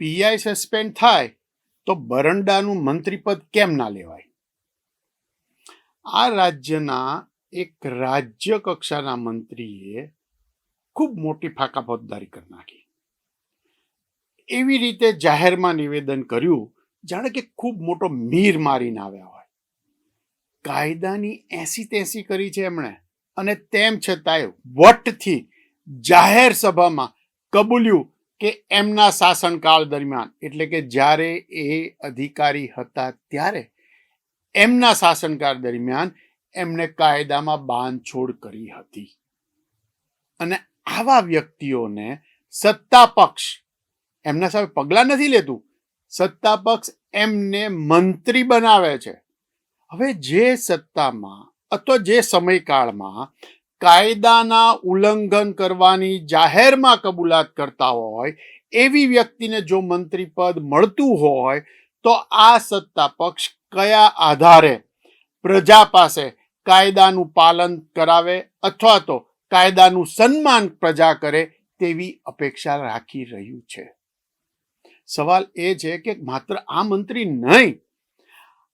PI suspend થાય તો બરંડાનું મંત્રીપદ કેમ ના લેવાય? આ રાજ્યના એક રાજ્ય કક્ષાના મંત્રીએ ખૂબ મોટી ફાકા ફોજદારી કરી નાખી. એવી રીતે જાહેરમાં નિવેદન કર્યું, જાણે કે ખૂબ મોટો મીર મારીને આવ્યા હોય. કાયદાની એસી તેસી કરી છે એમણે. અને તેમ છતાંય વટથી જાહેર સભામાં કબૂલ્યું કે એમના શાસનકાળ દરમિયાન, એટલે કે જ્યારે એ અધિકારી હતા ત્યારે, એમના શાસનકાળ દરમિયાન એમને કાયદામાં બાંધછોડ કરી હતી. અને આવા વ્યક્તિઓને સત્તા પક્ષ, એમના સામે પગલાં નથી લેતું. સત્તા પક્ષ એમને મંત્રી બનાવે છે. હવે જે સત્તામાં, અથવા જે સમયકાળમાં કાયદાના ઉલ્લંઘન કરવાની જાહેરમાં કબૂલાત કરતા હોય, એવી વ્યક્તિને જો મંત્રી પદ મળતું હોય, તો આ સત્તા પક્ષ કયા આધારે પ્રજા પાસે કાયદાનું પાલન કરાવે અથવા તો કાયદાનું સન્માન પ્રજા કરે તેવી અપેક્ષા રાખી રહ્યું છે? સવાલ એ છે કે માત્ર આ મંત્રી નહીં,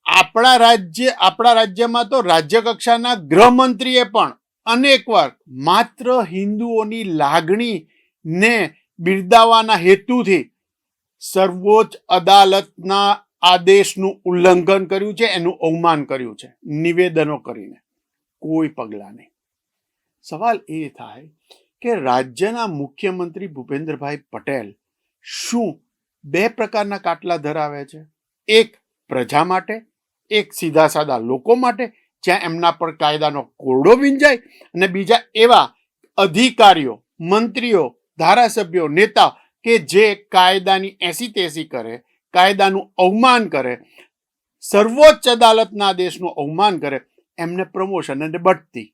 આપણા રાજ્ય, આપણા રાજ્યમાં તો રાજ્ય કક્ષાના ગૃહમંત્રીએ પણ અનેકવાર માત્ર હિન્દુઓની લાગણીને બિરદાવવાના હેતુથી સર્વોચ્ચ અદાલતના આદેશનું ઉલ્લંઘન કર્યું છે, એનું અવમાન કર્યું છે, નિવેદનો કરીને. કોઈ પગલાં નહીં. સવાલ એ થાય કે રાજ્યના મુખ્યમંત્રી ભૂપેન્દ્રભાઈ પટેલ શું બે પ્રકારના કાટલા ધરાવે છે? એક પ્રજા માટે, એક સીધા સાદા લોકો માટે જ્યાં એમના પર કાયદાનો કોરડો વિંજાય અને બીજા એવા અધિકારીઓ, મંત્રીઓ, ધારાસભ્યો, નેતા કે જે કાયદાની એસી તેસી કરે, કાયદાનું અવમાન કરે, સર્વોચ્ચ અદાલતના આદેશનું અવમાન કરે, એમને પ્રમોશન અને બઢતી.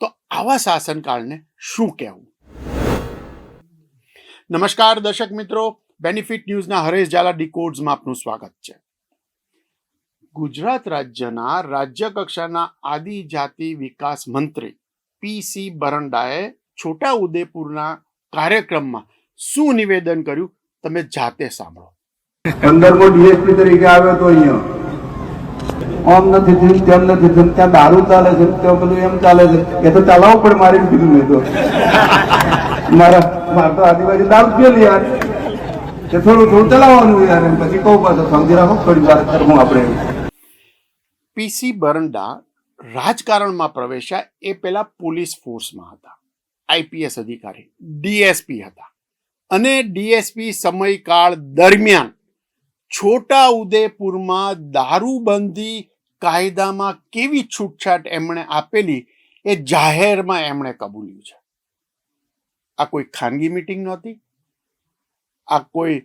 તો આવા શાસનકાળને શું કહેવું? નમસ્કાર દર્શક મિત્રો. બેનિફિટ ન્યૂઝના હરેશ ઝાલા ડીકોડ્સમાં આપનું સ્વાગત છે. ગુજરાત રાજ્યના રાજ્ય કક્ષાના આદિજાતિ વિકાસ મંત્રી પીસી બરંડાએ છોટા ઉદેપુરના કાર્યક્રમમાં શું નિવેદન કર્યું? તમે જાતે સાંભળો. પંદરમો ડીએસપી તરીકે આવ્યો તો અહીંયા. આમ નથી થયું, તેમ નથી થયું, ત્યાં દારૂ ચાલે છે, ત્યાં બધું એમ ચાલે છે. એ તો ચલાવવું પણ મારે કીધું નહીં તો. મારા મારે તો આદિવાસી દારૂ પીએ યાર. થોડું થોડું ચલાવવાનું યાર પછી કહું પાછું, સમજી રાખો થોડી વાર કરવું આપણે. પીસી બરંડા રાજકારણમાં પ્રવેશ્યા એ પહેલા પોલીસ ફોર્સમાં હતા. આઈપીએસ અધિકારી ડીએસપી હતા. અને ડીએસપી સમયકાળ દરમિયાન છોટા ઉદેપુરમાં દારૂબંધી કાયદામાં કેવી છૂટછાટ એમણે આપેલી એ જાહેરમાં એમણે કબૂલ્યું છે. આ કોઈ ખાનગી મિટિંગ નહોતી? આ કોઈ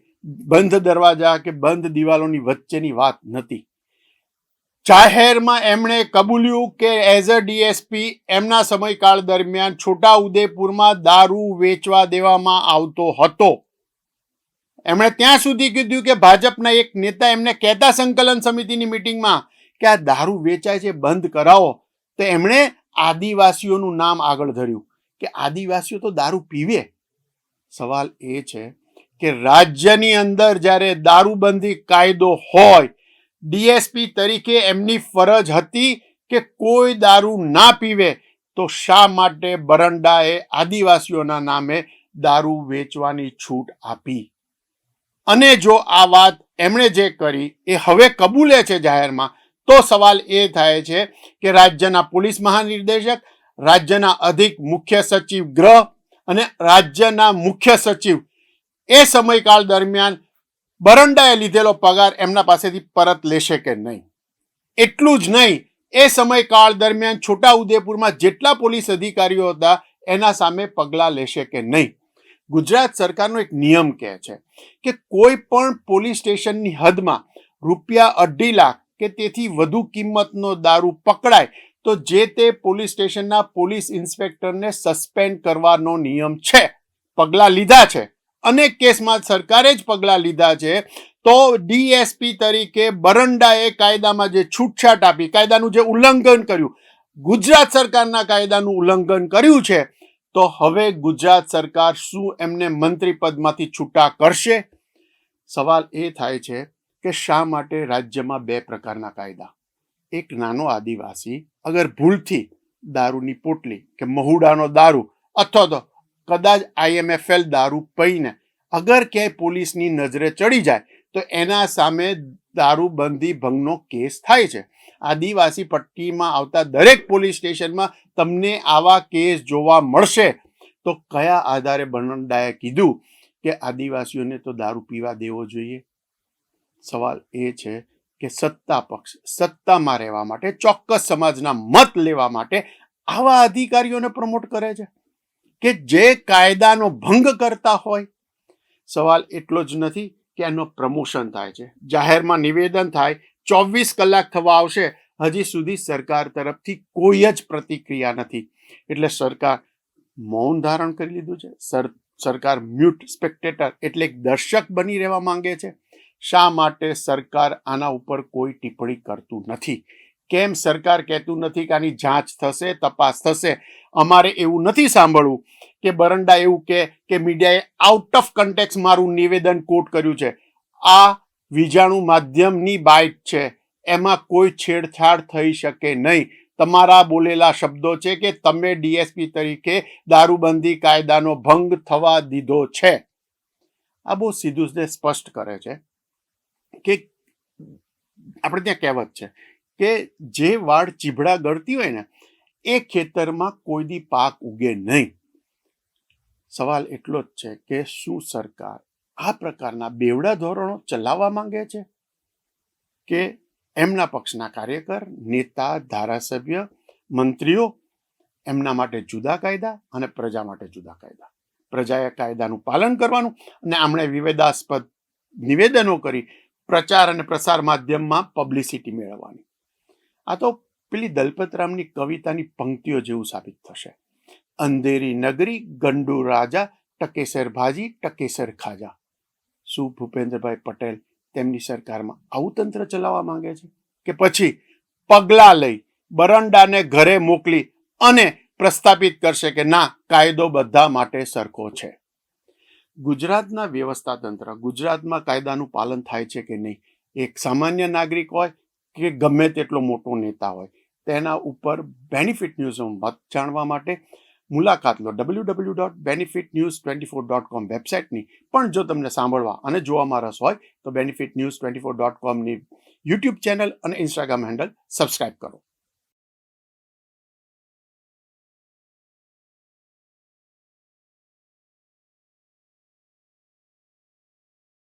બંધ દરવાજા કે બંધ દિવાલોની વચ્ચેની વાત નથી જાહેરમાં એમણે કબૂલ્યું કે એઝ અ ડીએસપી એમના સમયકાળ દરમિયાન છોટા ઉદેપુરમાં દારૂ વેચવા દેવામાં આવતો હતો. એમણે ત્યાં સુધી કીધું કે ભાજપના એક નેતા એમને કહેતા સંકલન સમિતિની મિટિંગમાં કે આ દારૂ વેચાય છે, બંધ કરાવો. તો એમણે આદિવાસીઓનું નામ આગળ ધર્યું કે આદિવાસીઓ તો દારૂ પીવે. સવાલ એ છે કે રાજ્યની અંદર જ્યારે દારૂબંધી કાયદો હોય ડીએસપી તરીકે એમની ફરજ હતી કે કોઈ દારૂ ના પીવે, તો શા માટે બરંડાએ આદિવાસીઓના નામે દારૂ વેચવાની છૂટ આપી? અને જો આ વાત એમણે જે કરી, એ હવે કબૂલે છે જાહેરમાં, તો સવાલ એ થાય છે કે રાજ્યના પોલીસ મહાનિર્દેશક, રાજ્યના અધિક મુખ્ય સચિવ ગ્રહ અને રાજ્યના મુખ્ય સચિવ એ સમયકાળ દરમિયાન બરંડાએ લીધેલો પગાર એમના પાસેથી પરત લેશે કે નહીં? એટલું જ નહીં, એ સમયકાળ દરમિયાન છોટા ઉદેપુરમાં જેટલા પોલીસ અધિકારીઓ હતા, એના સામે પગલાં લેશે કે નહીં? ગુજરાત સરકારનો એક નિયમ કહે છે કે કોઈ પણ પોલીસ સ્ટેશનની હદમાં રૂપિયા અઢી લાખ કે તેથી વધુ કિંમતનો દારૂ પકડાય, તો જે તે પોલીસ સ્ટેશનના પોલીસ ઇન્સ્પેક્ટરને સસ્પેન્ડ કરવાનો નિયમ છે. પગલાં લીધા છે. અનેક કેસમાં સરકારે જ પગલાં લીધા છે. તો ડીએસપી તરીકે બરંડાએ કાયદામાં જે છૂટછાટ આપી, કાયદાનું જે ઉલ્લંઘન કર્યું, ગુજરાત સરકારના કાયદાનું ઉલ્લંઘન કર્યું છે, તો હવે ગુજરાત સરકાર શું એમને મંત્રી પદમાંથી છૂટા કરશે? સવાલ એ થાય છે કે શા માટે રાજ્યમાં બે પ્રકારના કાયદા? એક નાનો આદિવાસી, અગર ભૂલથી દારૂની પોટલી કે મહુડાનો દારૂ અથવા તો કદાચ આઈએમએફએલ દારૂ પીને અગર ક્યાંય પોલીસની નજરે ચડી જાય, તો એના સામે દારૂબંધી ભંગનો કેસ થાય છે. આદિવાસી પટ્ટીમાં આવતા દરેક પોલીસ સ્ટેશનમાં તમને આવા કેસ જોવા મળશે. તો કયા આધારે બનડાએ કીધું કે આદિવાસીઓને તો દારૂ પીવા દેવો જોઈએ? સવાલ એ છે કે સત્તા પક્ષ સત્તામાં રહેવા માટે, ચોક્કસ સમાજના મત લેવા માટે આવા અધિકારીઓને પ્રમોટ કરે છે? કે જે કાયદાનો ભંગ કરતા હોય? સવાલ એટલો જ નથી કે એનો પ્રમોશન થાય છે. જાહેરમાં નિવેદન થાય, ચોવીસ કલાક થવા આવશે, હજી સુધી સરકાર તરફથી કોઈ જ પ્રતિક્રિયા નથી. એટલે સરકાર મૌન ધારણ કરી લીધું છે. સર, સરકાર મ્યુટ સ્પેક્ટેટર એટલે એક દર્શક બની રહેવા માંગે છે. શા માટે સરકાર આના ઉપર કોઈ ટિપ્પણી કરતું નથી? કેમ સરકાર કહેતું નથી કે આની જાંચ થશે, તપાસ થશે? અમારે એવું નથી સાંભળવું કે બરંડા એવું કે કે મીડિયાએ આઉટ ઓફ કન્ટેક્સ મારું નિવેદન કોટ કર્યું છે. આ વીજાણુ માધ્યમની બાઇટ છે. એમાં કોઈ છેડછાડ થઈ શકે નહીં. તમારા બોલેલા શબ્દો છે કે તમે ડીએસપી તરીકે દારૂબંધી કાયદાનો ભંગ થવા દીધો છે. આ બહુ સીધું ને સ્પષ્ટ કરે છે કે આપણે ત્યાં કહેવત છે કે જે વાળ ચીભડા ગળતી હોય ને એ ખેતરમાં કોઈ દી પાક ઉગે નહીં. સવાલ એટલો જ છે કે શું સરકાર આ પ્રકારના બેવડા ધોરણો ચલાવવા માંગે છે? કે એમના પક્ષના કાર્યકર, નેતા, ધારાસભ્ય, મંત્રીઓ એમના માટે જુદા કાયદા અને પ્રજા માટે જુદા કાયદા? પ્રજાએ કાયદાનું પાલન કરવાનું અને આમણે વિવેદાસ્પદ નિવેદનો કરી પ્રચાર અને પ્રસાર માધ્યમમાં પબ્લિસિટી મેળવવાની. આ તો પેલી દલપતરામની કવિતાની પંક્તિઓ જેવું સાબિત થશે. અંધેરી નગરી, ગંડુ રાજા, ટકેસર ભાજી, ટકેસર ખાજા. શું ભૂપેન્દ્રભાઈ પટેલ તેમની સરકારમાં આવું તંત્ર ચલાવવા માંગે છે? કે પછી પગલા લઈ બરંડાને ઘરે મોકલી અને પ્રસ્થાપિત કરશે કે ના, કાયદો બધા માટે સરખો છે. ગુજરાતના વ્યવસ્થા તંત્ર, ગુજરાતમાં કાયદાનું પાલન થાય છે કે નહીં? એક સામાન્ય નાગરિક હોય કે ગમે તેટલો મોટો નેતા હોય? તેના ઉપર બેનિફિટ ન્યૂઝનું મત જાણવા માટે મુલાકાત લો W W dot benefit news twenty four dot com વેબસાઇટની. પણ જો તમને સાંભળવા અને જોવામાં રસ હોય, તો benefit news twenty four dot કોમની YouTube channel અને ઇન્સ્ટાગ્રામ હેન્ડલ સબસ્ક્રાઇબ કરો.